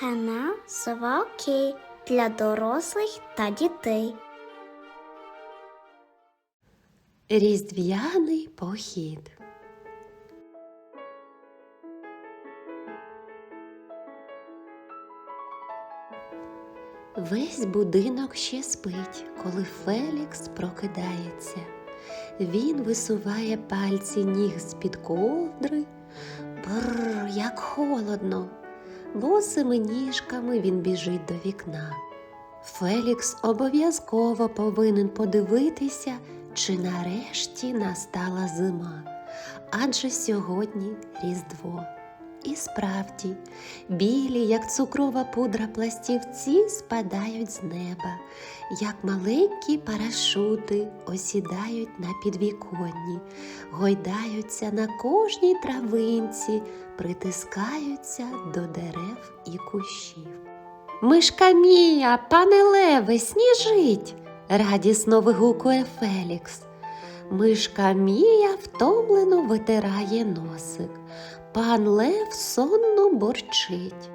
Канал Сова Окей для дорослих та дітей. Різдвяний похід. Весь будинок ще спить, коли Фелікс прокидається. Він висуває пальці ніг з-під ковдри. Бррр, як холодно. Босими ніжками він біжить до вікна. Фелікс обов'язково повинен подивитися, чи нарешті настала зима, адже сьогодні Різдво. І справді, білі, як цукрова пудра пластівці, спадають з неба, як маленькі парашути осідають на підвіконні, гойдаються на кожній травинці, притискаються до дерев і кущів. Мишка Мія, пане Леве, сніжить, радісно вигукує Фелікс. Мишка Мія втомлено витирає носик. Пан Лев сонно борчить.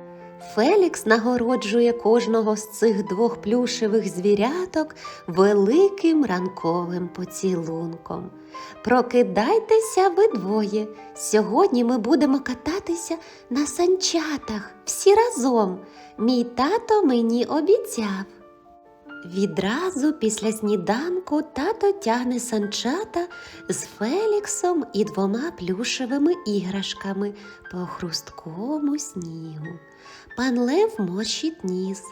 Фелікс нагороджує кожного з цих двох плюшевих звіряток великим ранковим поцілунком. Прокидайтеся ви двоє. Сьогодні ми будемо кататися на санчатах всі разом. Мій тато мені обіцяв. Відразу після сніданку тато тягне санчата з Феліксом і двома плюшевими іграшками по хрусткому снігу. Пан Лев морщить ніс.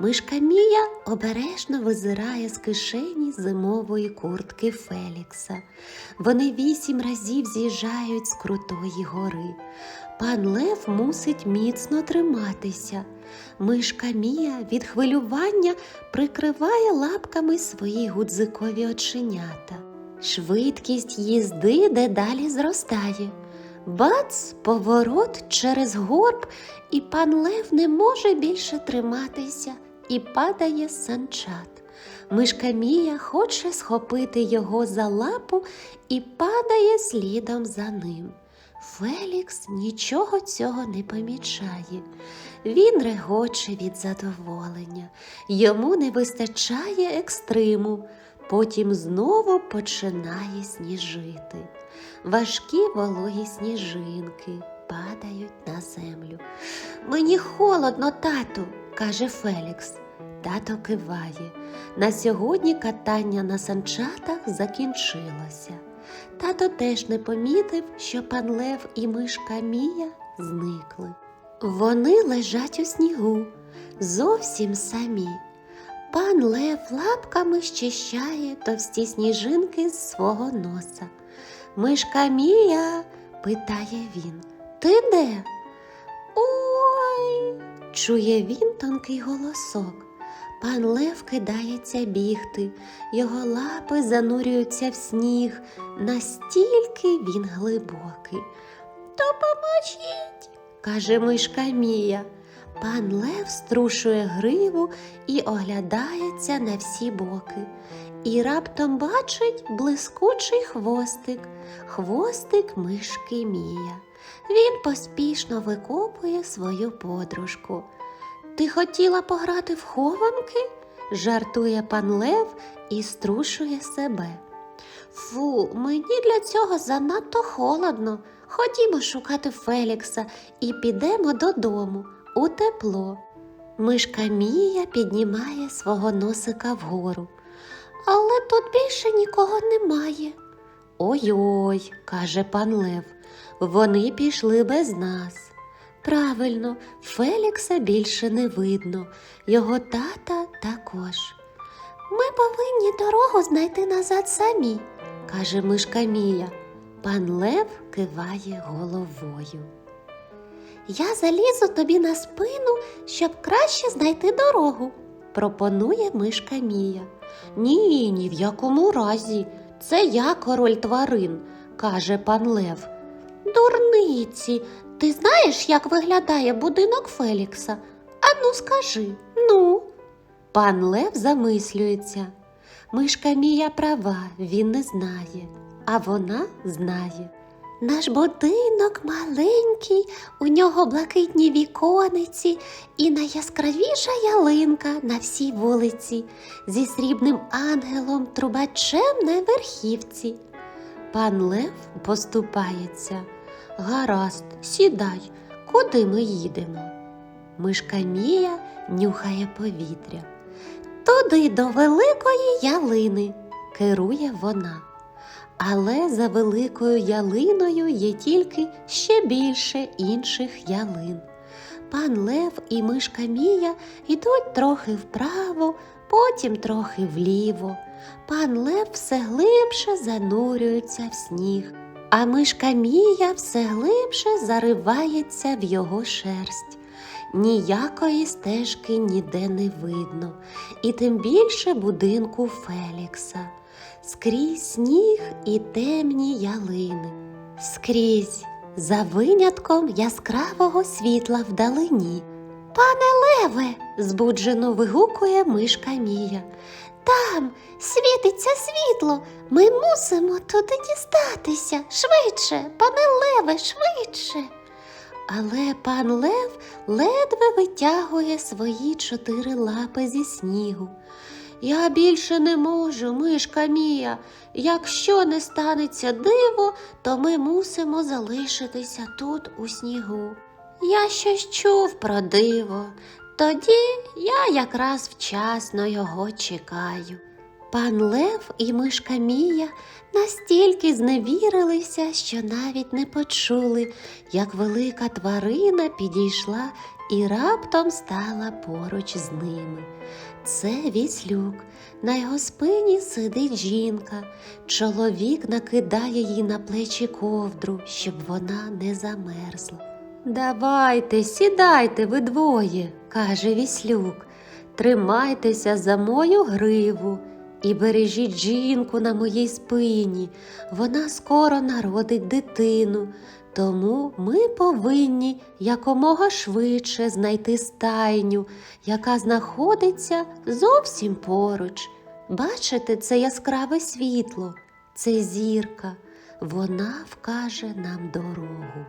Мишка Мія обережно визирає з кишені зимової куртки Фелікса. Вони вісім разів з'їжджають з крутої гори. Пан Лев мусить міцно триматися. Мишка Мія від хвилювання прикриває лапками свої гудзикові оченята. Швидкість їзди дедалі зростає. Бац, поворот через горб, і пан Лев не може більше триматися і падає з санчат. Мишка Мія хоче схопити його за лапу і падає слідом за ним. Фелікс нічого цього не помічає. Він регоче від задоволення, йому не вистачає екстриму, потім знову починає сніжити. Важкі вологі сніжинки падають на землю. Мені холодно, тату, каже Фелікс. Тато киває. На сьогодні катання на санчатах закінчилося. Тато теж не помітив, що пан Лев і мишка Мія зникли. Вони лежать у снігу, зовсім самі. Пан Лев лапками щищає товсті сніжинки з свого носа. Мишка Мія, питає він, ти де? Ой, чує він тонкий голосок. Пан Лев кидається бігти, його лапи занурюються в сніг, настільки він глибокий. Допоможіть, каже мишка Мія. Пан Лев струшує гриву і оглядається на всі боки. І раптом бачить блискучий хвостик, хвостик мишки Мія. Він поспішно викопує свою подружку. Ти хотіла пограти в хованки? жартує пан Лев і струшує себе. Фу, мені для цього занадто холодно. Ходімо шукати Фелікса і підемо додому у тепло. Мишка Мія піднімає свого носика вгору. Але тут більше нікого немає. Ой-ой, каже пан Лев, вони пішли без нас. Правильно, Фелікса більше не видно, його тата також. Ми повинні дорогу знайти назад самі, каже мишка Мія. Пан Лев киває головою. Я залізу тобі на спину, щоб краще знайти дорогу, пропонує мишка Мія. Ні, ні в якому разі. Це я король тварин, каже пан Лев. Дурниці, ти знаєш, як виглядає будинок Фелікса? Ану, скажи, ну. Пан Лев замислюється. Мишка Мія права, він не знає, а вона знає. Наш будинок маленький, у нього блакитні вікониці і найяскравіша ялинка на всій вулиці зі срібним ангелом трубачем на верхівці. Пан Лев поступається. Гаразд, сідай, куди ми їдемо? Мишка Мія нюхає повітря. Туди до великої ялини, керує вона. Але за великою ялиною є тільки ще більше інших ялин. Пан Лев і мишка Мія йдуть трохи вправо, потім трохи вліво. Пан Лев все глибше занурюється в сніг, а мишка Мія все глибше заривається в його шерсть. Ніякої стежки ніде не видно, і тим більше будинку Фелікса. Скрізь сніг і темні ялини. Скрізь, за винятком яскравого світла вдалині. Пане Леве, збуджено вигукує мишка Мія. Там світиться світло. Ми мусимо туди дістатися. Швидше, пане Леве, швидше. Але пан Лев ледве витягує свої чотири лапи зі снігу. Я більше не можу, мишка Мія. Якщо не станеться диво, то ми мусимо залишитися тут у снігу. Я щось чув про диво, тоді я якраз вчасно його чекаю. Пан Лев і мишка Мія настільки зневірилися, що навіть не почули, як велика тварина підійшла і раптом стала поруч з ними. Це віслюк. На його спині сидить жінка. Чоловік накидає їй на плечі ковдру, щоб вона не замерзла. Давайте, сідайте ви двоє, каже віслюк. Тримайтеся за мою гриву і бережіть жінку на моїй спині. Вона скоро народить дитину. Тому ми повинні якомога швидше знайти стайню, яка знаходиться зовсім поруч. Бачите, це яскраве світло, це зірка, вона вкаже нам дорогу.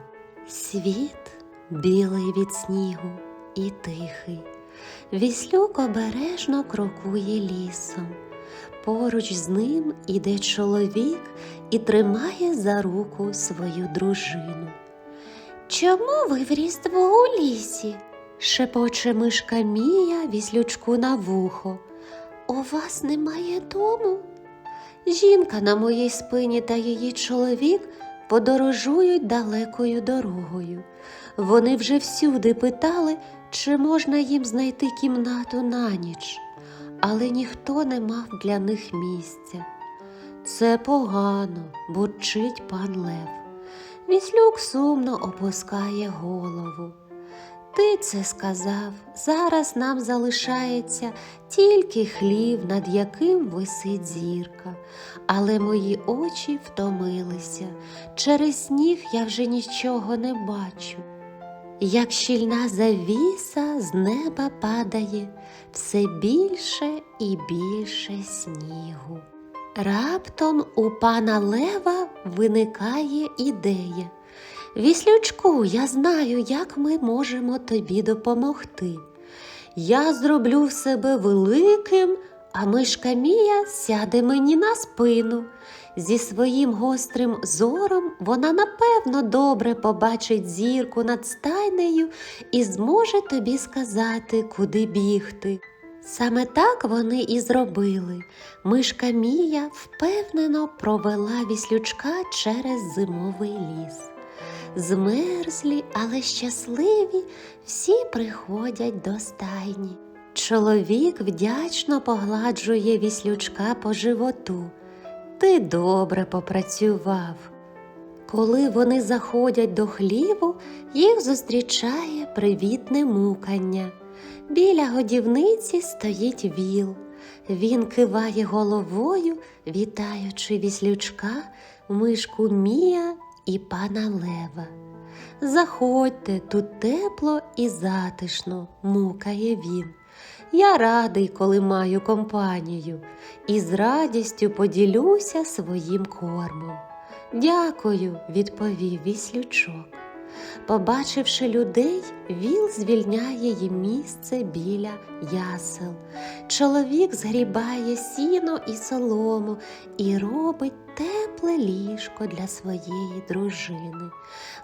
Світ білий від снігу і тихий. Віслюк обережно крокує лісом. Поруч з ним іде чоловік і тримає за руку свою дружину. Чому ви в різдво у лісі? шепоче мишка Мія віслючку на вухо. У вас немає дому? Жінка на моїй спині та її чоловік подорожують далекою дорогою. Вони вже всюди питали, чи можна їм знайти кімнату на ніч, але ніхто не мав для них місця. Це погано, бурчить пан Лев. Віслюк сумно опускає голову. Ти це сказав, зараз нам залишається тільки хлів, над яким висить зірка, але мої очі втомилися. Через сніг я вже нічого не бачу. Як щільна завіса з неба падає все більше і більше снігу. Раптом у пана Лева виникає ідея. Віслючку, я знаю, як ми можемо тобі допомогти. Я зроблю себе великим, а мишка Мія сяде мені на спину. Зі своїм гострим зором вона напевно добре побачить зірку над стайнею і зможе тобі сказати, куди бігти. Саме так вони і зробили. Мишка Мія впевнено провела віслючка через зимовий ліс. Змерзлі, але щасливі всі приходять до стайні. Чоловік вдячно погладжує віслючка по животу. Ти добре попрацював. Коли вони заходять до хліву, їх зустрічає привітне мукання. Біля годівниці стоїть віл. Він киває головою, вітаючи віслючка, мишку Мія і пана Лева. Заходьте, тут тепло і затишно, мукає він. Я радий, коли маю компанію, і з радістю поділюся своїм кормом. Дякую, відповів віслючок. Побачивши людей, віл звільняє їм місце біля ясел. Чоловік згрібає сіно і солому і робить тепле ліжко для своєї дружини.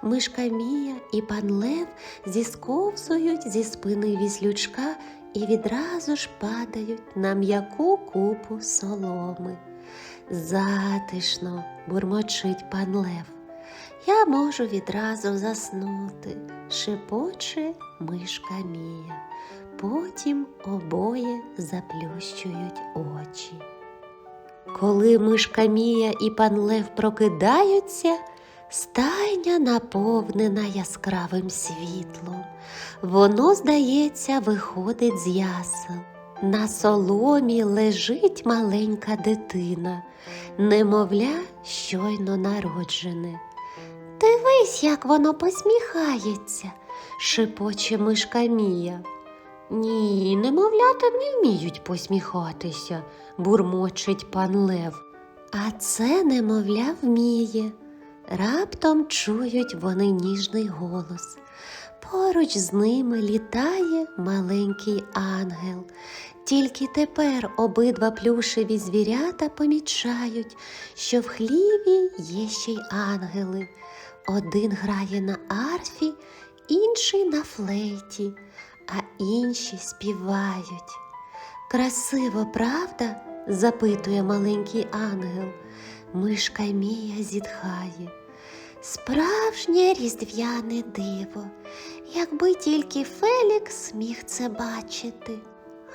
Мишка Мія і пан Лев зісковзують зі спини віслючка і відразу ж падають на м'яку купу соломи. Затишно бурмочить пан Лев. Я можу відразу заснути, шепоче мишка Мія. Потім обоє заплющують очі. Коли мишка Мія і пан Лев прокидаються, стайня наповнена яскравим світлом. Воно, здається, виходить з ясел. На соломі лежить маленька дитина, немовля щойно народжене. Дивись, як воно посміхається, шепоче мишка Мія. Ні, немовлята не вміють посміхатися, бурмочить пан Лев. А це немовля вміє. Раптом чують вони ніжний голос. Поруч з ними літає маленький ангел. Тільки тепер обидва плюшеві звірята помічають, що в хліві є ще й ангели. Один грає на арфі, інший на флейті, а інші співають. Красиво, правда? запитує маленький ангел. Мишка Мія зітхає. Справжнє різдвяне диво, якби тільки Фелікс міг це бачити.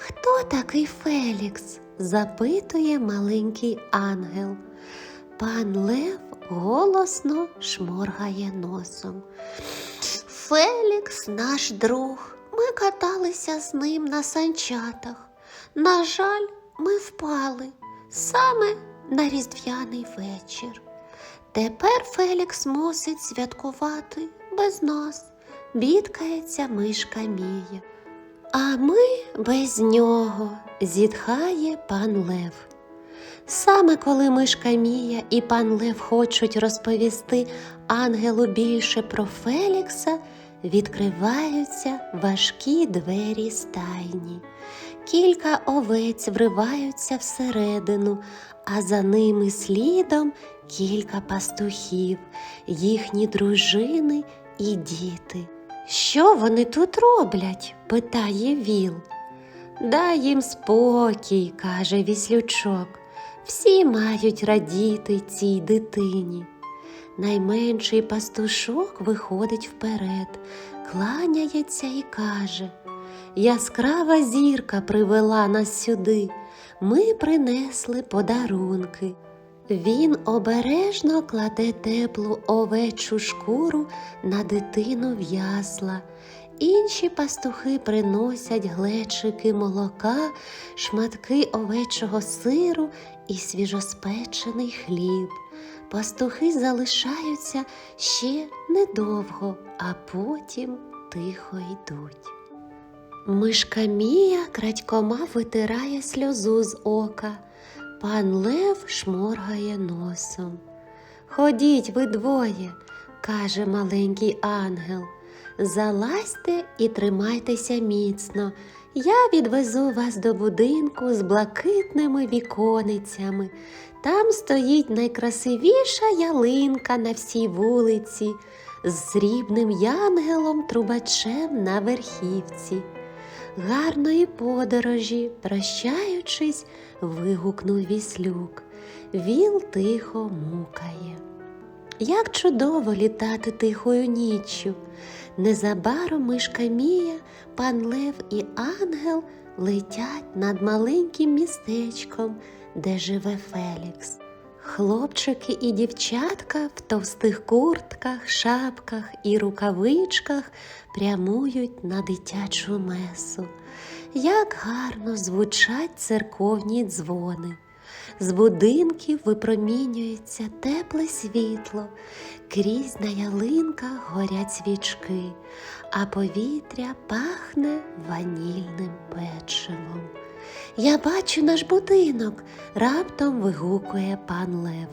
Хто такий Фелікс? запитує маленький ангел. Пан Лев голосно шморгає носом. Фелікс наш друг. Ми каталися з ним на санчатах. На жаль, ми впали саме на різдвяний вечір. Тепер Фелікс мусить святкувати без нас, бідкається мишка Мія. А ми без нього, зітхає пан Лев. Саме коли мишка Мія і пан Лев хочуть розповісти ангелу більше про Фелікса, відкриваються важкі двері стайні. Кілька овець вриваються всередину, а за ними слідом кілька пастухів, їхні дружини і діти. Що вони тут роблять? питає Віл. Дай їм спокій, каже віслючок. Всі мають радіти цій дитині. Найменший пастушок виходить вперед, кланяється і каже Яскрава зірка привела нас сюди, ми принесли подарунки. Він обережно кладе теплу овечу шкуру на дитину в ясла. Інші пастухи приносять глечики молока, шматки овечого сиру і свіжоспечений хліб. Пастухи залишаються ще недовго, а потім тихо йдуть. Мишка Мія крадькома витирає сльозу з ока. Пан Лев шморгає носом. Ходіть ви двоє, каже маленький ангел. Залазьте і тримайтеся міцно. Я відвезу вас до будинку з блакитними віконицями. Там стоїть найкрасивіша ялинка на всій вулиці з срібним янгелом трубачем на верхівці. Гарної подорожі, прощаючись, вигукнув віслюк. Віл тихо мукає. Як чудово літати тихою ніччю. Незабаром мишка Мія, пан Лев і ангел летять над маленьким містечком, де живе Фелікс. Хлопчики і дівчатка в товстих куртках, шапках і рукавичках прямують на дитячу месу. Як гарно звучать церковні дзвони. З будинків випромінюється тепле світло, крізь на ялинках горять свічки, а повітря пахне ванільним печивом. Я бачу наш будинок, раптом вигукує пан Лев.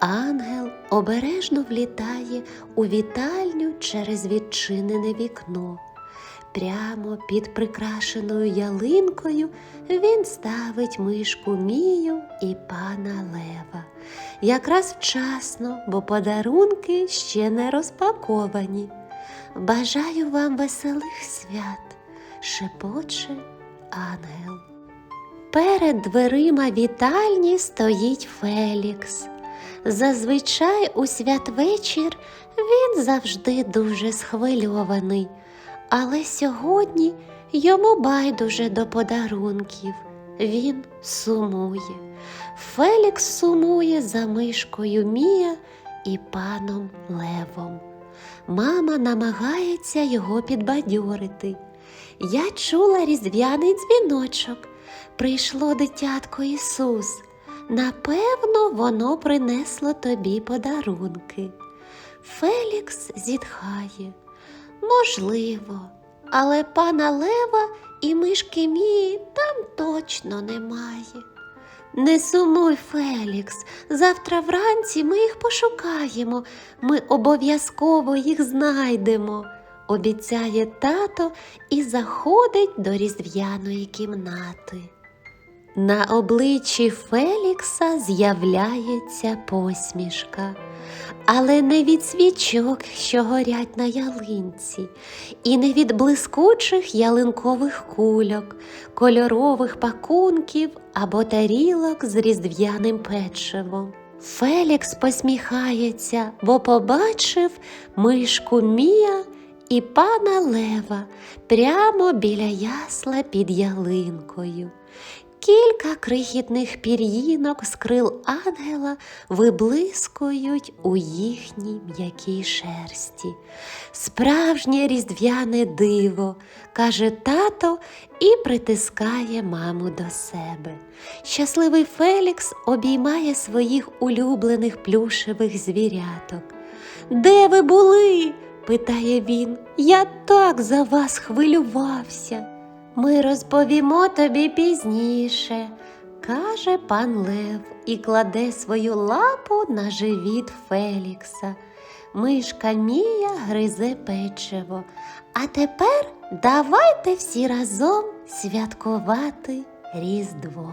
ангел обережно влітає у вітальню через відчинене вікно. Прямо під прикрашеною ялинкою він ставить мишку Мію і пана Лева. Якраз вчасно, бо подарунки ще не розпаковані. Бажаю вам веселих свят, шепоче ангел. Перед дверима вітальні стоїть Фелікс. Зазвичай у святвечір він завжди дуже схвильований, але сьогодні йому байдуже до подарунків. Він сумує. Фелікс сумує за мишкою Мія і паном Левом. Мама намагається його підбадьорити. Я чула різдвяний дзвіночок. Прийшло дитятко Ісус. Напевно, воно принесло тобі подарунки. Фелікс зітхає. Можливо, але пана Лева і мишки Мії там точно немає. Не сумуй, Фелікс, завтра вранці ми їх пошукаємо, ми обов'язково їх знайдемо, обіцяє тато і заходить до різдвяної кімнати. На обличчі Фелікса з'являється посмішка, але не від свічок, що горять на ялинці, і не від блискучих ялинкових кульок, кольорових пакунків або тарілок з різдв'яним печивом. Фелікс посміхається, бо побачив мишку Мія і пана Лева прямо біля ясла під ялинкою. Кілька крихітних пір'їнок з крил ангела виблискують у їхній м'якій шерсті. Справжнє різдвяне диво, каже тато і притискає маму до себе. Щасливий Фелікс обіймає своїх улюблених плюшевих звіряток. Де ви були? питає він. Я так за вас хвилювався. Ми розповімо тобі пізніше, каже пан Лев і кладе свою лапу на живіт Фелікса. Мишка Мія гризе печиво. А тепер давайте всі разом святкувати Різдво.